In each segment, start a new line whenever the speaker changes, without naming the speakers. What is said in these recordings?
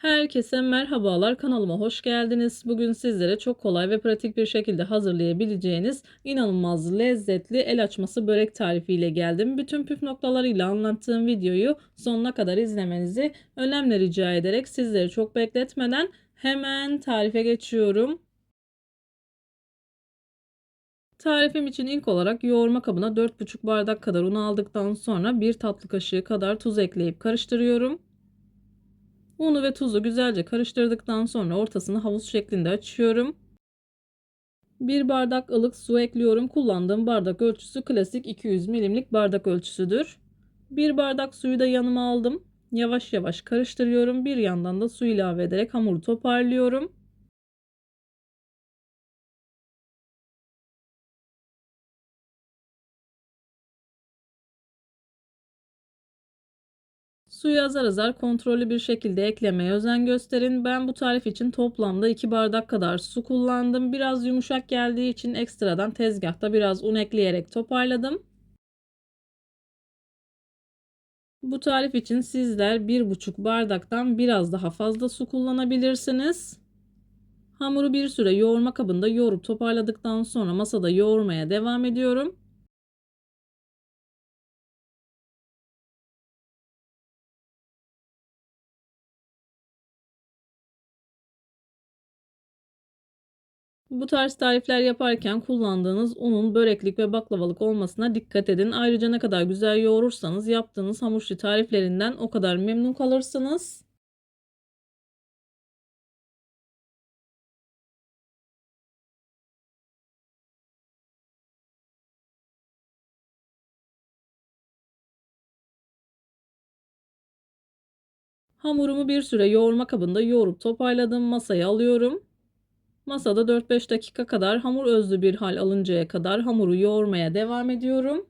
Herkese merhabalar kanalıma hoş geldiniz. Bugün sizlere çok kolay ve pratik bir şekilde hazırlayabileceğiniz inanılmaz lezzetli el açması börek tarifiyle geldim. Bütün püf noktalarıyla anlattığım videoyu sonuna kadar izlemenizi önemli rica ederek sizleri çok bekletmeden hemen tarife geçiyorum. Tarifim için ilk olarak yoğurma kabına 4,5 bardak kadar un aldıktan sonra 1 tatlı kaşığı kadar tuz ekleyip karıştırıyorum. Unu ve tuzu güzelce karıştırdıktan sonra ortasını havuz şeklinde açıyorum. Bir bardak ılık su ekliyorum. Kullandığım bardak ölçüsü klasik 200 milimlik bardak ölçüsüdür. Bir bardak suyu da yanıma aldım. Yavaş yavaş karıştırıyorum. Bir yandan da su ilave ederek hamuru toparlıyorum. Suyu azar azar kontrollü bir şekilde eklemeye özen gösterin. Ben bu tarif için toplamda 2 bardak kadar su kullandım. Biraz yumuşak geldiği için ekstradan tezgahta biraz un ekleyerek toparladım. Bu tarif için sizler 1,5 bardaktan biraz daha fazla su kullanabilirsiniz. Hamuru bir süre yoğurma kabında yoğurup toparladıktan sonra masada yoğurmaya devam ediyorum. Bu tarz tarifler yaparken kullandığınız unun böreklik ve baklavalık olmasına dikkat edin. Ayrıca ne kadar güzel yoğurursanız yaptığınız hamur işi tariflerinden o kadar memnun kalırsınız. Hamurumu bir süre yoğurma kabında yoğurup toparladım. Masaya alıyorum. Masada 4-5 dakika kadar hamur özlü bir hal alıncaya kadar hamuru yoğurmaya devam ediyorum.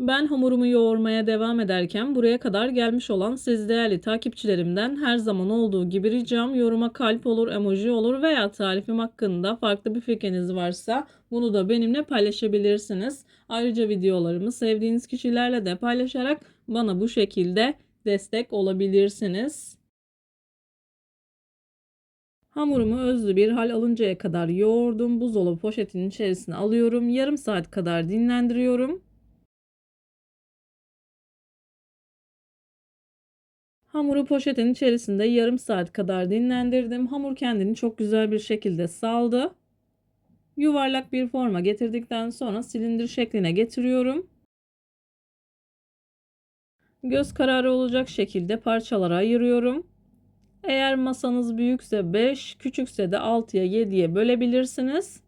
Ben hamurumu yoğurmaya devam ederken buraya kadar gelmiş olan siz değerli takipçilerimden her zaman olduğu gibi ricam yoruma kalp olur, emoji olur veya tarifim hakkında farklı bir fikriniz varsa bunu da benimle paylaşabilirsiniz. Ayrıca videolarımı sevdiğiniz kişilerle de paylaşarak bana bu şekilde destek olabilirsiniz. Hamurumu özlü bir hal alıncaya kadar yoğurdum. Buzdolabı poşetinin içerisine alıyorum. Yarım saat kadar dinlendiriyorum. Hamuru poşetin içerisinde yarım saat kadar dinlendirdim. Hamur kendini çok güzel bir şekilde saldı. Yuvarlak bir forma getirdikten sonra silindir şekline getiriyorum. Göz kararı olacak şekilde parçalara ayırıyorum. Eğer masanız büyükse 5, küçükse de 6'ya 7'ye bölebilirsiniz.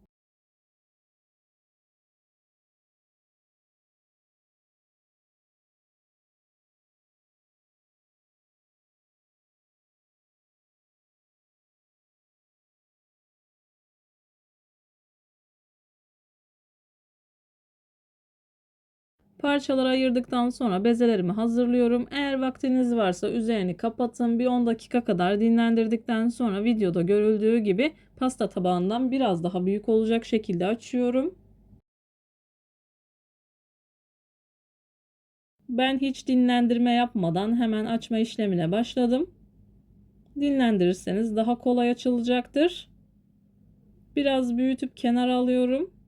Parçalara ayırdıktan sonra bezelerimi hazırlıyorum. Eğer vaktiniz varsa üzerini kapatın. Bir 10 dakika kadar dinlendirdikten sonra videoda görüldüğü gibi pasta tabağından biraz daha büyük olacak şekilde açıyorum. Ben hiç dinlendirme yapmadan hemen açma işlemine başladım. Dinlendirirseniz daha kolay açılacaktır. Biraz büyütüp kenara alıyorum.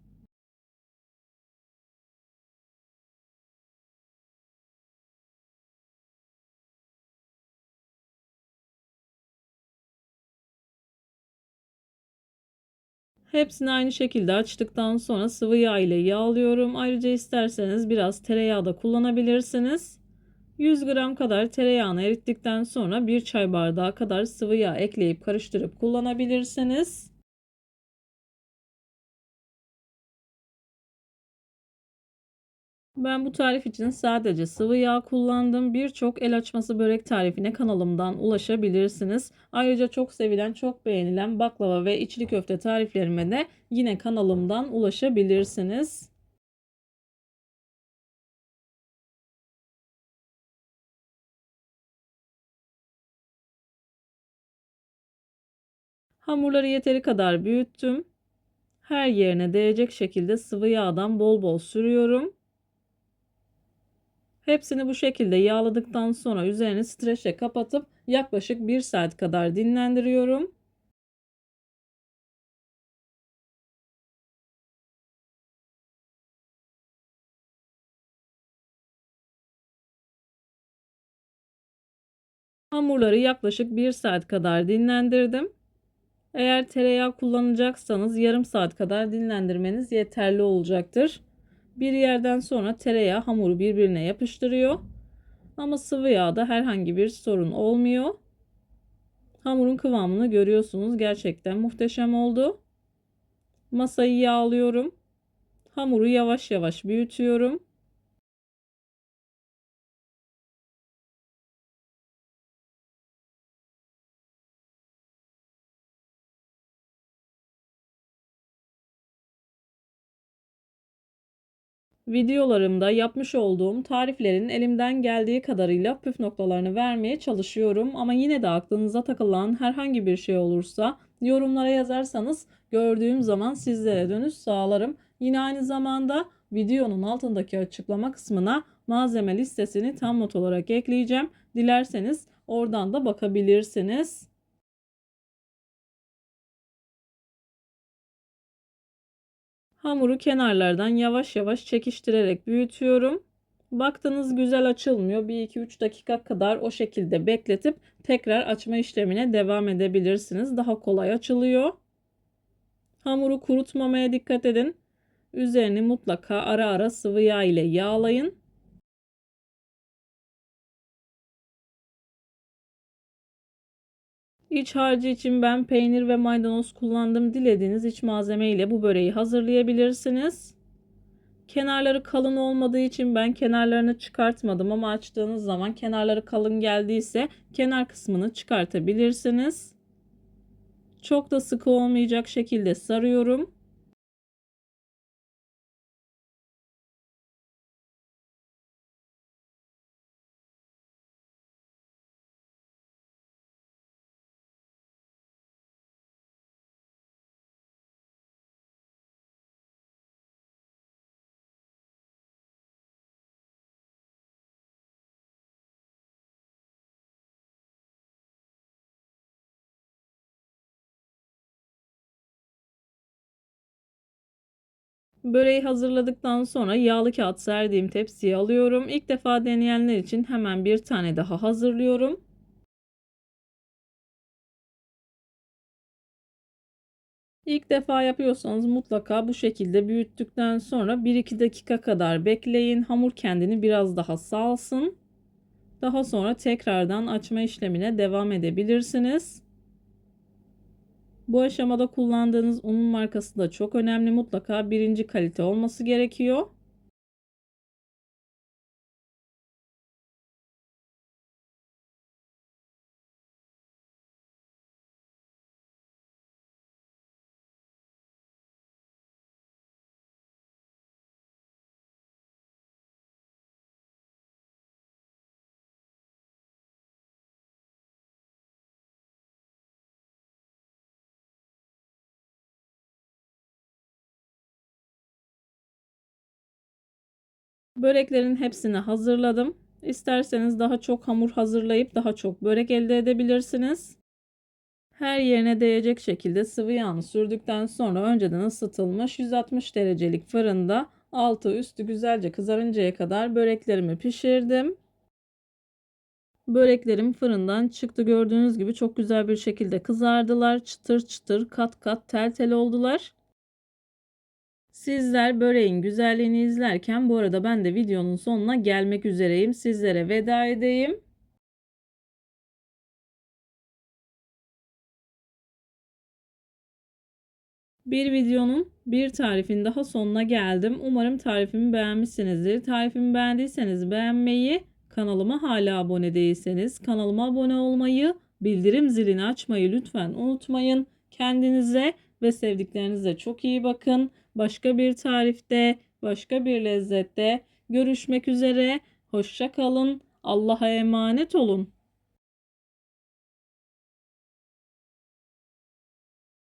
Hepsini aynı şekilde açtıktan sonra sıvı yağ ile yağlıyorum. Ayrıca isterseniz biraz tereyağı da kullanabilirsiniz. 100 gram kadar tereyağını erittikten sonra 1 çay bardağı kadar sıvı yağ ekleyip karıştırıp kullanabilirsiniz. Ben bu tarif için sadece sıvı yağ kullandım. Birçok el açması börek tarifine kanalımdan ulaşabilirsiniz. Ayrıca çok sevilen, çok beğenilen baklava ve içli köfte tariflerime de yine kanalımdan ulaşabilirsiniz. Hamurları yeteri kadar büyüttüm. Her yerine değecek şekilde sıvı yağdan bol bol sürüyorum. Hepsini bu şekilde yağladıktan sonra üzerini streçle kapatıp yaklaşık 1 saat kadar dinlendiriyorum. Hamurları yaklaşık 1 saat kadar dinlendirdim. Eğer tereyağı kullanacaksanız yarım saat kadar dinlendirmeniz yeterli olacaktır. Bir yerden sonra tereyağı hamuru birbirine yapıştırıyor. Ama sıvı yağda herhangi bir sorun olmuyor. Hamurun kıvamını görüyorsunuz. Gerçekten muhteşem oldu. Masayı yağlıyorum. Hamuru yavaş yavaş büyütüyorum. Videolarımda yapmış olduğum tariflerin elimden geldiği kadarıyla püf noktalarını vermeye çalışıyorum. Ama yine de aklınıza takılan herhangi bir şey olursa yorumlara yazarsanız gördüğüm zaman sizlere dönüş sağlarım. Yine aynı zamanda videonun altındaki açıklama kısmına malzeme listesini tam not olarak ekleyeceğim. Dilerseniz oradan da bakabilirsiniz. Hamuru kenarlardan yavaş yavaş çekiştirerek büyütüyorum. Baktınız güzel açılmıyor. Bir 2-3 dakika kadar o şekilde bekletip tekrar açma işlemine devam edebilirsiniz. Daha kolay açılıyor. Hamuru kurutmamaya dikkat edin. Üzerini mutlaka ara ara sıvı yağ ile yağlayın. İç harcı için ben peynir ve maydanoz kullandım. Dilediğiniz iç malzeme ile bu böreği hazırlayabilirsiniz. Kenarları kalın olmadığı için ben kenarlarını çıkartmadım ama açtığınız zaman kenarları kalın geldiyse kenar kısmını çıkartabilirsiniz. Çok da sıkı olmayacak şekilde sarıyorum. Böreği hazırladıktan sonra yağlı kağıt serdiğim tepsiye alıyorum. İlk defa deneyenler için hemen bir tane daha hazırlıyorum. İlk defa yapıyorsanız mutlaka bu şekilde büyüttükten sonra 1-2 dakika kadar bekleyin. Hamur kendini biraz daha salsın. Daha sonra tekrardan açma işlemine devam edebilirsiniz. Bu aşamada kullandığınız unun markası da çok önemli. Mutlaka birinci kalite olması gerekiyor. Böreklerin hepsini hazırladım. İsterseniz daha çok hamur hazırlayıp daha çok börek elde edebilirsiniz. Her yerine değecek şekilde sıvı yağını sürdükten sonra önceden ısıtılmış 160 derecelik fırında altı üstü güzelce kızarıncaya kadar böreklerimi pişirdim. Böreklerim fırından çıktı. Gördüğünüz gibi çok güzel bir şekilde kızardılar. Çıtır çıtır kat kat tel tel oldular. Sizler böreğin güzelliğini izlerken bu arada ben de videonun sonuna gelmek üzereyim. Sizlere veda edeyim. Bir videonun bir tarifin daha sonuna geldim. Umarım tarifimi beğenmişsinizdir. Tarifimi beğendiyseniz beğenmeyi, kanalıma hala abone değilseniz kanalıma abone olmayı, bildirim zilini açmayı lütfen unutmayın. Kendinize ve sevdiklerinize çok iyi bakın. Başka bir tarifte, başka bir lezzette görüşmek üzere. Hoşça kalın. Allah'a emanet olun.